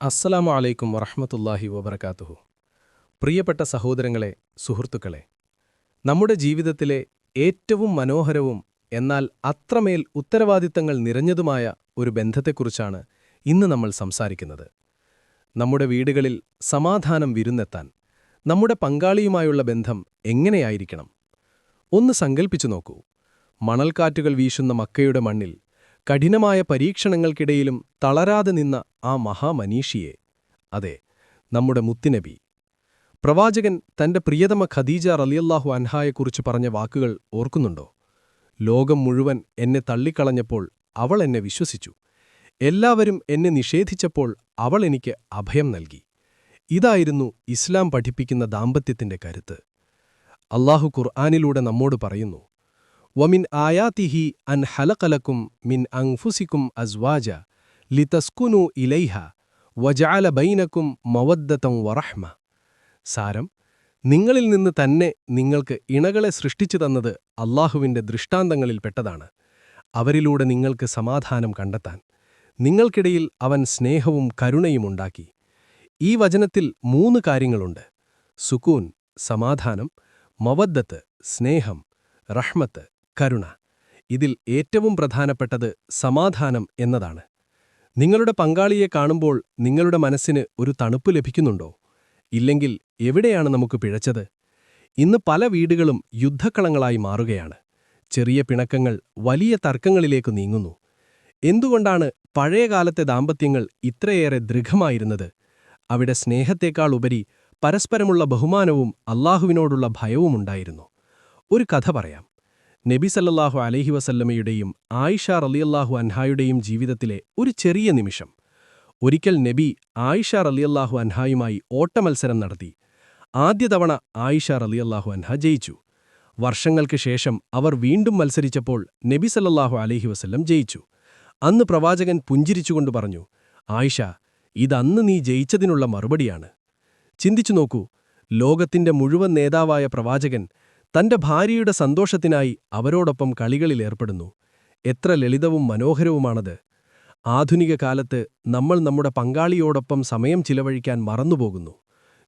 അസ്സലാമു അലൈക്കും വറഹമത്തല്ലാഹി വബർക്കാത്തുഹു പ്രിയപ്പെട്ട സഹോദരങ്ങളെ സുഹൃത്തുക്കളെ നമ്മുടെ ജീവിതത്തിലെ ഏറ്റവും മനോഹരവും എന്നാൽ അത്രമേൽ ഉത്തരവാദിത്തങ്ങൾ നിറഞ്ഞതുമായ ഒരു ബന്ധത്തെക്കുറിച്ചാണ് ഇന്ന് നമ്മൾ സംസാരിക്കുന്നത്. നമ്മുടെ വീടുകളിൽ സമാധാനം വിരുന്നെത്താൻ നമ്മുടെ പങ്കാളിയുമായുള്ള ബന്ധം എങ്ങനെയായിരിക്കണം? ഒന്ന് സങ്കൽപ്പിച്ചു നോക്കൂ. മണൽക്കാറ്റുകൾ വീശുന്ന മക്കയുടെ മണ്ണിൽ കഠിനമായ പരീക്ഷണങ്ങൾക്കിടയിലും തളരാതെ നിന്ന ആ മഹാമനീഷിയെ. അതെ നമ്മുടെ മുത്തിനബി. പ്രവാചകൻ തന്റെ പ്രിയതമ ഖദീജ റലിയല്ലാഹു അൻഹായെക്കുറിച്ച് പറഞ്ഞ വാക്കുകൾ ഓർക്കുന്നുണ്ടോ? ലോകം മുഴുവൻ എന്നെ തള്ളിക്കളഞ്ഞപ്പോൾ അവൾ എന്നെ വിശ്വസിച്ചു. എല്ലാവരും എന്നെ നിഷേധിച്ചപ്പോൾ അവൾ എനിക്ക് അഭയം നൽകി. ഇതായിരുന്നു ഇസ്ലാം പഠിപ്പിക്കുന്ന ദാമ്പത്യത്തിന്റെ കരുത്ത്. അള്ളാഹു ഖുർആാനിലൂടെ നമ്മോട് പറയുന്നു വമിൻ ആയാതിഹി അൻ ഹലകലക്കും മിൻ അങ്ഫുസിക്കും അസ്വാജ ലിതസ്കുനു ഇലൈഹ വജാല ബൈനക്കും മവദ്ദത്തം വറഹ്മ സാരം നിങ്ങളിൽ നിന്ന് തന്നെ നിങ്ങൾക്ക് ഇണകളെ സൃഷ്ടിച്ചു തന്നത് ദൃഷ്ടാന്തങ്ങളിൽ ദൃഷ്ടാന്തങ്ങളിൽപ്പെട്ടതാണ് അവരിലൂടെ നിങ്ങൾക്ക് സമാധാനം കണ്ടെത്താൻ. നിങ്ങൾക്കിടയിൽ അവൻ സ്നേഹവും കരുണയും ഉണ്ടാക്കി. ഈ വചനത്തിൽ മൂന്ന് കാര്യങ്ങളുണ്ട്. സുക്കൂൻ സമാധാനം മവദ്ദത്ത് സ്നേഹം റഹ്മത്ത്. കരുണ. ഇതിൽ ഏറ്റവും പ്രധാനപ്പെട്ടത് സമാധാനം എന്നതാണ്. നിങ്ങളുടെ പങ്കാളിയെ കാണുമ്പോൾ നിങ്ങളുടെ മനസ്സിന് ഒരു തണുപ്പ് ലഭിക്കുന്നുണ്ടോ? ഇല്ലെങ്കിൽ എവിടെയാണ് നമുക്ക് പിഴച്ചത്? ഇന്ന് പല വീടുകളും യുദ്ധക്കളങ്ങളായി മാറുകയാണ്. ചെറിയ പിണക്കങ്ങൾ വലിയ തർക്കങ്ങളിലേക്ക് നീങ്ങുന്നു. എന്തുകൊണ്ടാണ് പഴയകാലത്തെ ദാമ്പത്യങ്ങൾ ഇത്രയേറെ ദൃഢമായിരുന്നത്? അവിടെ സ്നേഹത്തേക്കാൾ ഉപരി പരസ്പരമുള്ള ബഹുമാനവും അള്ളാഹുവിനോടുള്ള ഭയവുമുണ്ടായിരുന്നു. ഒരു കഥ പറയാം. നബി സല്ലല്ലാഹു അലൈഹി വസല്ലമയുടെയും ആയിഷ റലിയല്ലാഹു അൻഹായുടെയും ജീവിതത്തിലെ ഒരു ചെറിയ നിമിഷം. ഒരിക്കൽ നബി ആയിഷ റലിയല്ലാഹു അൻഹായുമായി ഓട്ടമത്സരം നടത്തി. ആദ്യ തവണ ആയിഷ റലിയല്ലാഹു അൻഹ ജയിച്ചു. വർഷങ്ങൾക്ക് ശേഷം അവർ വീണ്ടും മത്സരിച്ചപ്പോൾ നബി സല്ലല്ലാഹു അലൈഹി വസല്ലം ജയിച്ചു. അന്ന് പ്രവാചകൻ പുഞ്ചിരിച്ചുകൊണ്ട് പറഞ്ഞു ആയിഷ ഇതന്ന് നീ ജയിച്ചതിനുള്ള മറുപടിയാണ്. ചിന്തിച്ചു നോക്കൂ ലോകത്തിന്റെ മുഴുവൻ നേതാവായ പ്രവാചകൻ തന്റെ ഭാര്യയുടെ സന്തോഷത്തിനായി അവരോടൊപ്പം കളികളിലേർപ്പെടുന്നു എത്ര ലളിതവും മനോഹരവുമാണത്. ആധുനിക കാലത്ത് നമ്മൾ നമ്മുടെ പങ്കാളിയോടൊപ്പം സമയം ചിലവഴിക്കാൻ മറന്നുപോകുന്നു.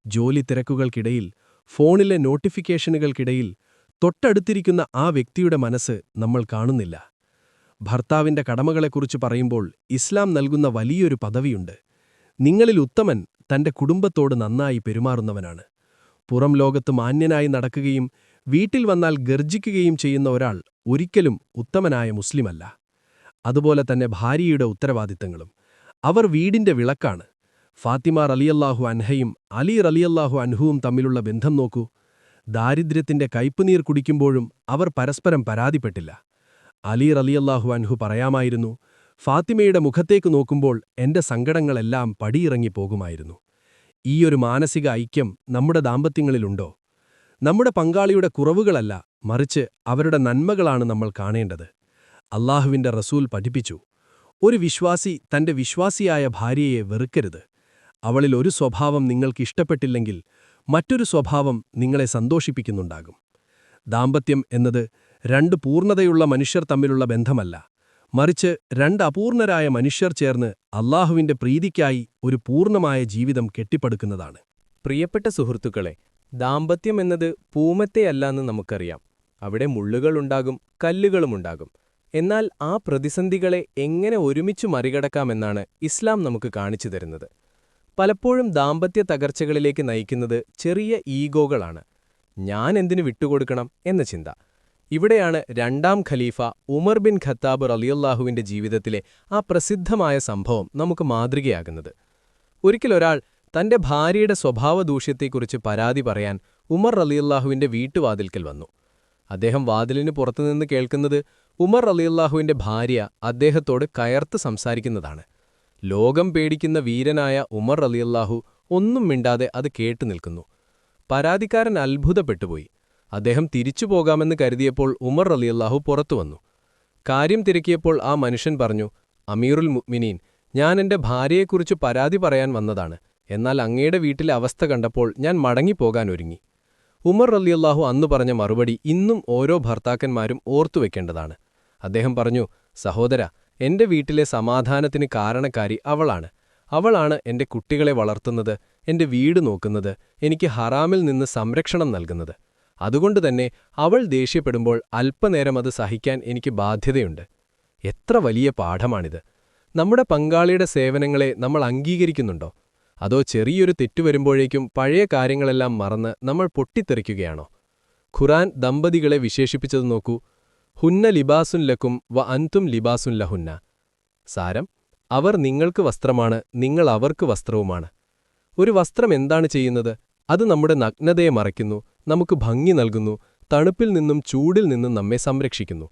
ജോലി തിരക്കുകൾക്കിടയിൽ ഫോണിലെ നോട്ടിഫിക്കേഷനുകൾക്കിടയിൽ തൊട്ടടുത്തിരിക്കുന്ന ആ വ്യക്തിയുടെ മനസ്സ് നമ്മൾ കാണുന്നില്ല. ഭർത്താവിന്റെ കടമകളെക്കുറിച്ച് പറയുമ്പോൾ ഇസ്ലാം നൽകുന്ന വലിയൊരു പദവിയുണ്ട്. നിങ്ങളിൽ ഉത്തമൻ തന്റെ കുടുംബത്തോട് നന്നായി പെരുമാറുന്നവനാണ്. പുറം ലോകത്ത് മാന്യനായി നടക്കുകയും വീട്ടിൽ വന്നാൽ ഗർജിക്കുകയും ചെയ്യുന്ന ഒരാൾ ഒരിക്കലും ഉത്തമനായ മുസ്ലിമല്ല. അതുപോലെ തന്നെ ഭാര്യയുടെ ഉത്തരവാദിത്തങ്ങളും. അവർ വീടിന്റെ വിളക്കാണ്. ഫാത്തിമ റലിയല്ലാഹു അൻഹയും അലി റലിയല്ലാഹു അൻഹുവും തമ്മിലുള്ള ബന്ധം നോക്കൂ. ദാരിദ്ര്യത്തിന്റെ കയ്പുനീർ കുടിക്കുമ്പോഴും അവർ പരസ്പരം പരാതിപ്പെട്ടില്ല. അലി റലിയല്ലാഹു അൻഹു പറയാമായിരുന്നു ഫാത്തിമയുടെ മുഖത്തേക്ക് നോക്കുമ്പോൾ എന്റെ സങ്കടങ്ങളെല്ലാം പടിയിറങ്ങിപ്പോകുമായിരുന്നു ഈയൊരു മാനസിക ഐക്യം നമ്മുടെ ദാമ്പത്യങ്ങളിലുണ്ടോ? നമ്മുടെ പങ്കാളിയുടെ കുറവുകളല്ല മറിച്ച് അവരുടെ നന്മകളാണ് നമ്മൾ കാണേണ്ടത്. അള്ളാഹുവിന്റെ റസൂൽ പഠിപ്പിച്ചു ഒരു വിശ്വാസി തന്റെ വിശ്വാസിയായ ഭാര്യയെ വെറുക്കരുത്. അവളിൽ ഒരു സ്വഭാവം നിങ്ങൾക്ക് ഇഷ്ടപ്പെട്ടില്ലെങ്കിൽ മറ്റൊരു സ്വഭാവം നിങ്ങളെ സന്തോഷിപ്പിക്കുന്നുണ്ടാകും. ദാമ്പത്യം എന്നത് രണ്ട് പൂർണതയുള്ള മനുഷ്യർ തമ്മിലുള്ള ബന്ധമല്ല. മറിച്ച് രണ്ട് അപൂർണരായ മനുഷ്യർ ചേർന്ന് അള്ളാഹുവിന്റെ പ്രീതിക്കായി ഒരു പൂർണമായ ജീവിതം കെട്ടിപ്പടുക്കുന്നതാണ്. പ്രിയപ്പെട്ട സുഹൃത്തുക്കളെ ദാമ്പത്യം എന്നത് പൂമത്തെയല്ലാന്ന് നമുക്കറിയാം. അവിടെ മുള്ളുകളുണ്ടാകും കല്ലുകളുമുണ്ടാകും. എന്നാൽ ആ പ്രതിസന്ധികളെ എങ്ങനെ ഒരുമിച്ച് മറികടക്കാമെന്നാണ് ഇസ്ലാം നമുക്ക് കാണിച്ചു തരുന്നത്. പലപ്പോഴും ദാമ്പത്യ തകർച്ചകളിലേക്ക് നയിക്കുന്നത് ചെറിയ ഈഗോകളാണ്. ഞാൻ എന്തിനു വിട്ടുകൊടുക്കണം എന്ന ചിന്ത. ഇവിടെയാണ് രണ്ടാം ഖലീഫ ഉമർ ബിൻ ഖത്താബ് റലിയല്ലാഹുവിന്റെ ജീവിതത്തിലെ ആ പ്രസിദ്ധമായ സംഭവം നമുക്ക് മാതൃകയാകുന്നത്. ഒരിക്കലൊരാൾ തന്റെ ഭാര്യയുടെ സ്വഭാവദൂഷ്യത്തെക്കുറിച്ച് പരാതി പറയാൻ ഉമർ റലിയല്ലാഹുവിന്റെ വീട്ടുവാതിൽക്കൽ വന്നു. അദ്ദേഹം വാതിലിന് പുറത്തുനിന്ന് കേൾക്കുന്നത് ഉമർ റലിയല്ലാഹുവിന്റെ ഭാര്യ അദ്ദേഹത്തോട് കയർത്ത് സംസാരിക്കുന്നതാണ്. ലോകം പേടിക്കുന്ന വീരനായ ഉമർ റലിയല്ലാഹു ഒന്നും മിണ്ടാതെ അത് കേട്ടു നിൽക്കുന്നു. പരാതിക്കാരൻ അത്ഭുതപ്പെട്ടുപോയി. അദ്ദേഹം തിരിച്ചു പോകാമെന്ന് കരുതിയപ്പോൾ ഉമർ റലിയല്ലാഹു പുറത്തുവന്നു കാര്യം തിരക്കിയപ്പോൾ ആ മനുഷ്യൻ പറഞ്ഞു അമീറുൽ മുഅ്മിനീൻ ഞാൻ എന്റെ ഭാര്യയെക്കുറിച്ച് പരാതി പറയാൻ വന്നതാണ്. എന്നാൽ അങ്ങയുടെ വീട്ടിലെ അവസ്ഥ കണ്ടപ്പോൾ ഞാൻ മടങ്ങിപ്പോകാൻ ഒരുങ്ങി ഉമർ റലിയല്ലാഹു അന്ന് പറഞ്ഞ മറുപടി ഇന്നും ഓരോ ഭർത്താക്കന്മാരും ഓർത്തുവെക്കേണ്ടതാണ് അദ്ദേഹം പറഞ്ഞു സഹോദര എന്റെ വീട്ടിലെ സമാധാനത്തിന് കാരണക്കാരി അവളാണ്. അവളാണ് എന്റെ കുട്ടികളെ വളർത്തുന്നത് എന്റെ വീട് നോക്കുന്നത് എനിക്ക് ഹറാമിൽ നിന്ന് സംരക്ഷണം നൽകുന്നത്. അതുകൊണ്ട് തന്നെ അവൾ ദേഷ്യപ്പെടുമ്പോൾ അല്പനേരം അത് സഹിക്കാൻ എനിക്ക് ബാധ്യതയുണ്ട്. എത്ര വലിയ പാഠമാണിത്. നമ്മുടെ പങ്കാളിയുടെ സേവനങ്ങളെ നമ്മൾ അംഗീകരിക്കുന്നുണ്ടോ? അതോ ചെറിയൊരു തെറ്റു വരുമ്പോഴേക്കും പഴയ കാര്യങ്ങളെല്ലാം മറന്ന് നമ്മൾ പൊട്ടിത്തെറിക്കുകയാണോ? ഖുറാൻ ദമ്പതികളെ വിശേഷിപ്പിച്ചത് നോക്കൂ. ഹുന്ന ലിബാസുൻ ലക്കും വ അന്തും ലിബാസുൻ ലഹുന്ന. സാരം അവർ നിങ്ങൾക്ക് വസ്ത്രമാണ് നിങ്ങൾ അവർക്ക് വസ്ത്രവുമാണ്. ഒരു വസ്ത്രം എന്താണ് ചെയ്യുന്നത്? അത് നമ്മുടെ നഗ്നതയെ മറയ്ക്കുന്നു നമുക്ക് ഭംഗി നൽകുന്നു തണുപ്പിൽ നിന്നും ചൂടിൽ നിന്നും നമ്മെ സംരക്ഷിക്കുന്നു.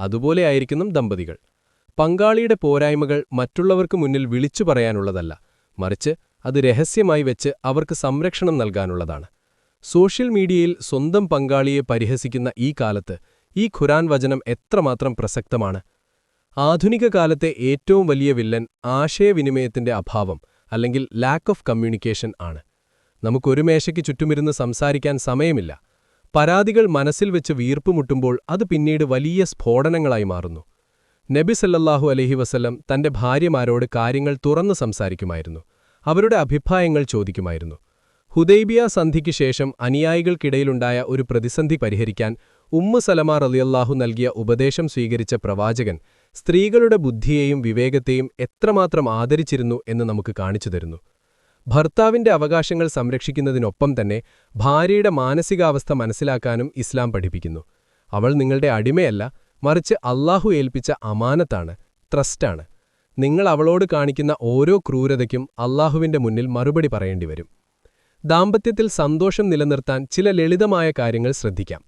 അതുപോലെ ആയിരിക്കുന്നു ദമ്പതികൾ. പങ്കാളിയുടെ പോരായ്മകൾ മറ്റുള്ളവർക്ക് മുന്നിൽ വിളിച്ചു പറയാനുള്ളതല്ല. മറിച്ച് അത് രഹസ്യമായി വെച്ച് അവർക്ക് സംരക്ഷണം നൽകാനുള്ളതാണ്. സോഷ്യൽ മീഡിയയിൽ സ്വന്തം പങ്കാളിയെ പരിഹസിക്കുന്ന ഈ കാലത്ത് ഈ ഖുരാൻ വചനം എത്രമാത്രം പ്രസക്തമാണ്. ആധുനിക കാലത്തെ ഏറ്റവും വലിയ വില്ലൻ ആശയവിനിമയത്തിന്റെ അഭാവം അല്ലെങ്കിൽ ലാക്ക് ഓഫ് കമ്മ്യൂണിക്കേഷൻ ആണ്. നമുക്കൊരു മേശയ്ക്ക് ചുറ്റുമിരുന്ന് സംസാരിക്കാൻ സമയമില്ല. പരാതികൾ മനസ്സിൽ വെച്ച് വീർപ്പുമുട്ടുമ്പോൾ അത് പിന്നീട് വലിയ സ്ഫോടനങ്ങളായി മാറുന്നു. നബി സല്ലല്ലാഹു അലൈഹി വസല്ലം തന്റെ ഭാര്യമാരോട് കാര്യങ്ങൾ തുറന്നു സംസാരിക്കുമായിരുന്നു. അവരുടെ അഭിപ്രായങ്ങൾ ചോദിക്കുമായിരുന്നു. ഹുദൈബിയ സന്ധിക്ക് ശേഷം അനുയായികൾക്കിടയിലുണ്ടായ ഒരു പ്രതിസന്ധി പരിഹരിക്കാൻ ഉമ്മു സലമ റളിയല്ലാഹു നൽകിയ ഉപദേശം സ്വീകരിച്ച പ്രവാചകൻ സ്ത്രീകളുടെ ബുദ്ധിയെയും വിവേകത്തെയും എത്രമാത്രം ആദരിച്ചിരുന്നു എന്ന് നമുക്ക് കാണിച്ചു തരുന്നു. ഭർത്താവിന്റെ അവകാശങ്ങൾ സംരക്ഷിക്കുന്നതിനൊപ്പം തന്നെ ഭാര്യയുടെ മാനസികാവസ്ഥ മനസ്സിലാക്കാനും ഇസ്ലാം പഠിപ്പിക്കുന്നു. അവൾ നിങ്ങളുടെ അടിമയല്ല മറിച്ച് അള്ളാഹു ഏൽപ്പിച്ച അമാനത്താണ് ട്രസ്റ്റാണ്. നിങ്ങൾ അവളോട് കാണിക്കുന്ന ഓരോ ക്രൂരതയ്ക്കും അള്ളാഹുവിന്റെ മുന്നിൽ മറുപടി പറയേണ്ടി വരും ദാമ്പത്യത്തിൽ സന്തോഷം നിലനിർത്താൻ ചില ലളിതമായ കാര്യങ്ങൾ ശ്രദ്ധിക്കാം.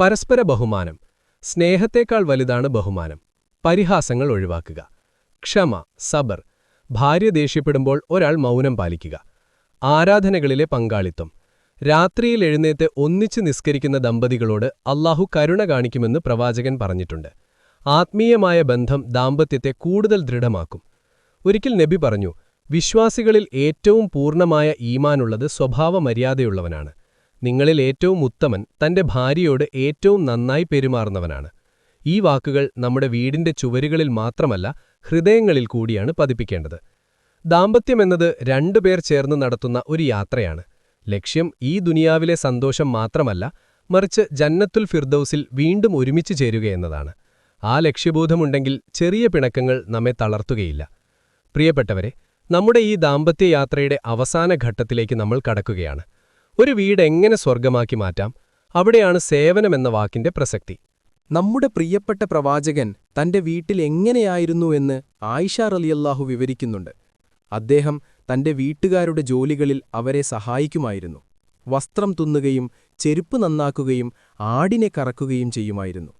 പരസ്പര ബഹുമാനം. സ്നേഹത്തേക്കാൾ വലുതാണ് ബഹുമാനം. പരിഹാസങ്ങൾ ഒഴിവാക്കുക. ക്ഷമ സബർ. ഭാര്യ ദേഷ്യപ്പെടുമ്പോൾ ഒരാൾ മൗനം പാലിക്കുക. ആരാധനകളിലെ പങ്കാളിത്തം. രാത്രിയിൽ എഴുന്നേറ്റ് ഒന്നിച്ചു നിസ്കരിക്കുന്ന ദമ്പതികളോട് അള്ളാഹു കരുണ കാണിക്കുമെന്ന് പ്രവാചകൻ പറഞ്ഞിട്ടുണ്ട്. ആത്മീയമായ ബന്ധം ദാമ്പത്യത്തെ കൂടുതൽ ദൃഢമാക്കും. ഒരിക്കൽ നബി പറഞ്ഞു വിശ്വാസികളിൽ ഏറ്റവും പൂർണമായ ഈമാനുള്ളത് സ്വഭാവമര്യാദയുള്ളവനാണ്. നിങ്ങളിൽ ഏറ്റവും ഉത്തമൻ തന്റെ ഭാര്യയോട് ഏറ്റവും നന്നായി പെരുമാറുന്നവനാണ്. ഈ വാക്കുകൾ നമ്മുടെ വീടിന്റെ ചുവരുകളിൽ മാത്രമല്ല ഹൃദയങ്ങളിൽ കൂടിയാണ് പതിപ്പിക്കേണ്ടത്. ദാമ്പത്യമെന്നത് രണ്ടുപേർ ചേർന്ന് നടത്തുന്ന ഒരു യാത്രയാണ്. ലക്ഷ്യം ഈ ദുനിയാവിലെ സന്തോഷം മാത്രമല്ല മറിച്ച് ജന്നത്തുൽ ഫിർദൌസിൽ വീണ്ടും ഒരുമിച്ച് ചേരുകയെന്നതാണ് ആ ലക്ഷ്യബോധമുണ്ടെങ്കിൽ ചെറിയ പിണക്കങ്ങൾ നമ്മെ തളർത്തുകയില്ല. പ്രിയപ്പെട്ടവരെ നമ്മുടെ ഈ ദാമ്പത്യയാത്രയുടെ അവസാന ഘട്ടത്തിലേക്ക് നമ്മൾ കടക്കുകയാണ്. ഒരു വീട് എങ്ങനെ സ്വർഗമാക്കി മാറ്റാം? അവിടെയാണ് സേവനമെന്ന വാക്കിന്റെ പ്രസക്തി. നമ്മുടെ പ്രിയപ്പെട്ട പ്രവാചകൻ തന്റെ വീട്ടിൽ എങ്ങനെയായിരുന്നു എന്ന് ആയിഷ റലിയല്ലാഹു വിവരിക്കുന്നുണ്ട്. അദ്ദേഹം തന്റെ വീട്ടുകാരുടെ ജോലികളിൽ അവരെ സഹായിക്കുമായിരുന്നു. വസ്ത്രം തുന്നുകയും ചെരുപ്പ് നന്നാക്കുകയും ആടിനെ കറക്കുകയും ചെയ്യുമായിരുന്നു.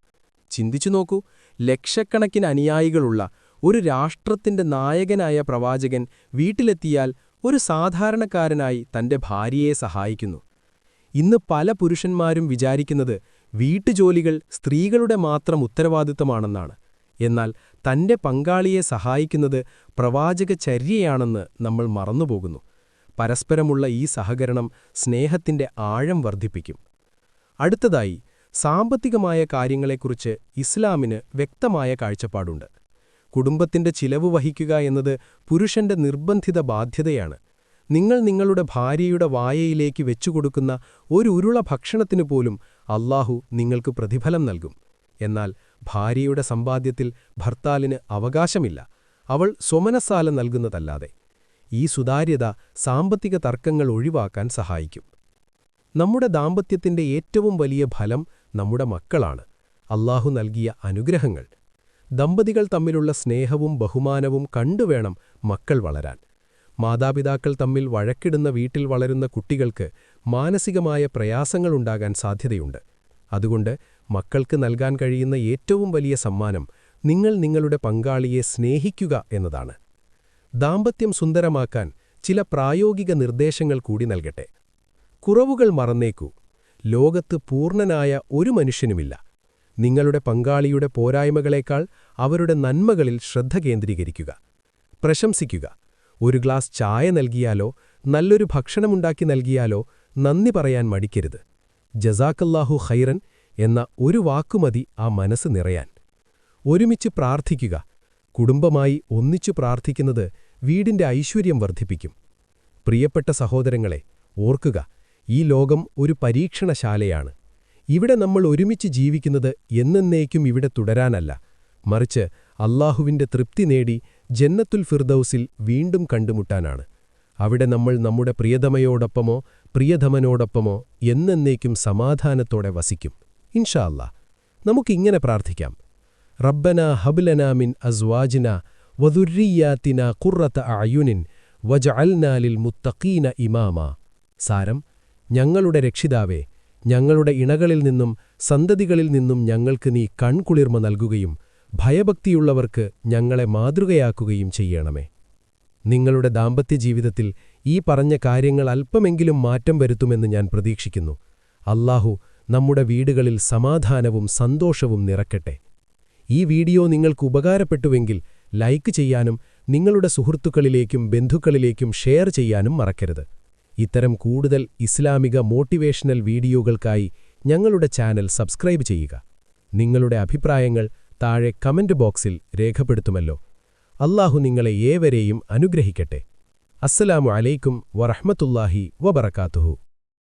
ചിന്തിച്ചു നോക്കൂ. ലക്ഷക്കണക്കിന് അനുയായികളുള്ള ഒരു രാഷ്ട്രത്തിന്റെ നായകനായ പ്രവാചകൻ വീട്ടിലെത്തിയാൽ ഒരു സാധാരണക്കാരനായി തന്റെ ഭാര്യയെ സഹായിക്കുന്നു. ഇന്ന് പല പുരുഷന്മാരും വിചാരിക്കുന്നത് വീട്ടുജോലികൾ സ്ത്രീകളുടെ മാത്രം ഉത്തരവാദിത്തമാണെന്നാണ് എന്നാൽ തന്റെ പങ്കാളിയെ സഹായിക്കുന്നത് പ്രവാചക ചര്യയാണെന്ന് നമ്മൾ മറന്നുപോകുന്നു. പരസ്പരമുള്ള ഈ സഹകരണം സ്നേഹത്തിന്റെ ആഴം വർദ്ധിപ്പിക്കും. അടുത്തതായി സാമ്പത്തികമായ കാര്യങ്ങളെക്കുറിച്ച് ഇസ്ലാമിന് വ്യക്തമായ കാഴ്ചപ്പാടുണ്ട്. കുടുംബത്തിന്റെ ചിലവ് വഹിക്കുക എന്നത് പുരുഷന്റെ നിർബന്ധിത ബാധ്യതയാണ്. നിങ്ങൾ നിങ്ങളുടെ ഭാര്യയുടെ വായയിലേക്ക് വെച്ചുകൊടുക്കുന്ന ഒരു ഉരുള ഭക്ഷണത്തിനു പോലും അള്ളാഹു നിങ്ങൾക്ക് പ്രതിഫലം നൽകും. എന്നാൽ ഭാര്യയുടെ സമ്പാദ്യത്തിൽ ഭർത്താലിന് അവകാശമില്ല. അവൾ സ്വമനസാല നൽകുന്നതല്ലാതെ. ഈ സുതാര്യത സാമ്പത്തിക തർക്കങ്ങൾ ഒഴിവാക്കാൻ സഹായിക്കും. നമ്മുടെ ദാമ്പത്യത്തിന്റെ ഏറ്റവും വലിയ ഫലം നമ്മുടെ മക്കളാണ്. അല്ലാഹു നൽകിയ അനുഗ്രഹങ്ങൾ. ദമ്പതികൾ തമ്മിലുള്ള സ്നേഹവും ബഹുമാനവും കണ്ടുവേണം മക്കൾ വളരാൻ. മാതാപിതാക്കൾ തമ്മിൽ വഴക്കിടുന്ന വീട്ടിൽ വളരുന്ന കുട്ടികൾക്ക് മാനസികമായ പ്രയാസങ്ങളുണ്ടാകാൻ സാധ്യതയുണ്ട്. അതുകൊണ്ട് മക്കൾക്ക് നൽകാൻ കഴിയുന്ന ഏറ്റവും വലിയ സമ്മാനം നിങ്ങൾ നിങ്ങളുടെ പങ്കാളിയെ സ്നേഹിക്കുക എന്നതാണ്. ദാമ്പത്യം സുന്ദരമാക്കാൻ ചില പ്രായോഗിക നിർദ്ദേശങ്ങൾ കൂടി നൽകട്ടെ. കുറവുകൾ മറന്നേക്കൂ. ലോകത്ത് പൂർണനായ ഒരു മനുഷ്യനുമില്ല. നിങ്ങളുടെ പങ്കാളിയുടെ പോരായ്മകളേക്കാൾ അവരുടെ നന്മകളിൽ ശ്രദ്ധ കേന്ദ്രീകരിക്കുക. പ്രശംസിക്കുക. ഒരു ഗ്ലാസ് ചായ നൽകിയാലോ നല്ലൊരു ഭക്ഷണമുണ്ടാക്കി നൽകിയാലോ നന്ദി പറയാൻ മടിക്കരുത്. ജസാക്കല്ലാഹു ഖൈറൻ എന്ന ഒരു വാക്കുമതി ആ മനസ്സ് നിറയാൻ. ഒരുമിച്ച് പ്രാർത്ഥിക്കുക. കുടുംബമായി ഒന്നിച്ചു പ്രാർത്ഥിക്കുന്നത് വീടിന്റെ ഐശ്വര്യം വർദ്ധിപ്പിക്കും. പ്രിയപ്പെട്ട സഹോദരങ്ങളെ ഓർക്കുക ഈ ലോകം ഒരു പരീക്ഷണശാലയാണ്. ഇവിടെ നമ്മൾ ഒരുമിച്ച് ജീവിക്കുന്നത് എന്നേക്കും ഇവിടെ തുടരാനല്ല. മറിച്ച് അള്ളാഹുവിന്റെ തൃപ്തി നേടി ജന്നത്തുൽ ഫിർദൌസിൽ വീണ്ടും കണ്ടുമുട്ടാനാണ്. അവിടെ നമ്മൾ നമ്മുടെ പ്രിയതമയോടൊപ്പമോ പ്രിയതമനോടൊപ്പമോ എന്നേക്കും സമാധാനത്തോടെ വസിക്കും. ഇൻഷാ അല്ലാ നമുക്കിങ്ങനെ പ്രാർത്ഥിക്കാം. റബ്ബന ഹബ്ലന മിൻ അസ്വാജിന വദുര്രിയാത്തിന കുറത്ത അയുനിൻ വജഅൽനാലിൽ മുത്തഖീന ഇമാമ. സാരം ഞങ്ങളുടെ രക്ഷിതാവേ ഞങ്ങളുടെ ഇണകളിൽ നിന്നും സന്തതികളിൽ നിന്നും ഞങ്ങൾക്ക് നീ കൺകുളിർമ നൽകുകയും ഭയഭക്തിയുള്ളവർക്ക് ഞങ്ങളെ മാതൃകയാക്കുകയും ചെയ്യണമേ. നിങ്ങളുടെ ദാമ്പത്യ ജീവിതത്തിൽ ഈ പറഞ്ഞ കാര്യങ്ങൾ അല്പമെങ്കിലും മാറ്റം വരുത്തുമെന്ന് ഞാൻ പ്രതീക്ഷിക്കുന്നു. അല്ലാഹു നമ്മുടെ വീടുകളിൽ സമാധാനവും സന്തോഷവും നിറക്കട്ടെ. ഈ വീഡിയോ നിങ്ങൾക്ക് ഉപകാരപ്പെട്ടുവെങ്കിൽ ലൈക്ക് ചെയ്യാനും നിങ്ങളുടെ സുഹൃത്തുക്കളിലേക്കും ബന്ധുക്കളിലേക്കും ഷെയർ ചെയ്യാനും മറക്കരുത്. ഇത്തരം കൂടുതൽ ഇസ്ലാമിക മോട്ടിവേഷണൽ വീഡിയോകൾക്കായി ഞങ്ങളുടെ ചാനൽ സബ്സ്ക്രൈബ് ചെയ്യുക. നിങ്ങളുടെ അഭിപ്രായങ്ങൾ താഴെ കമന്റ് ബോക്സിൽ രേഖപ്പെടുത്തുമല്ലോ. അല്ലാഹു നിങ്ങളെ ഏവരെയും അനുഗ്രഹിക്കട്ടെ. അസ്സലാമു അലൈക്കും വറഹ്മത്തുള്ളാഹി വബറകാതുഹു.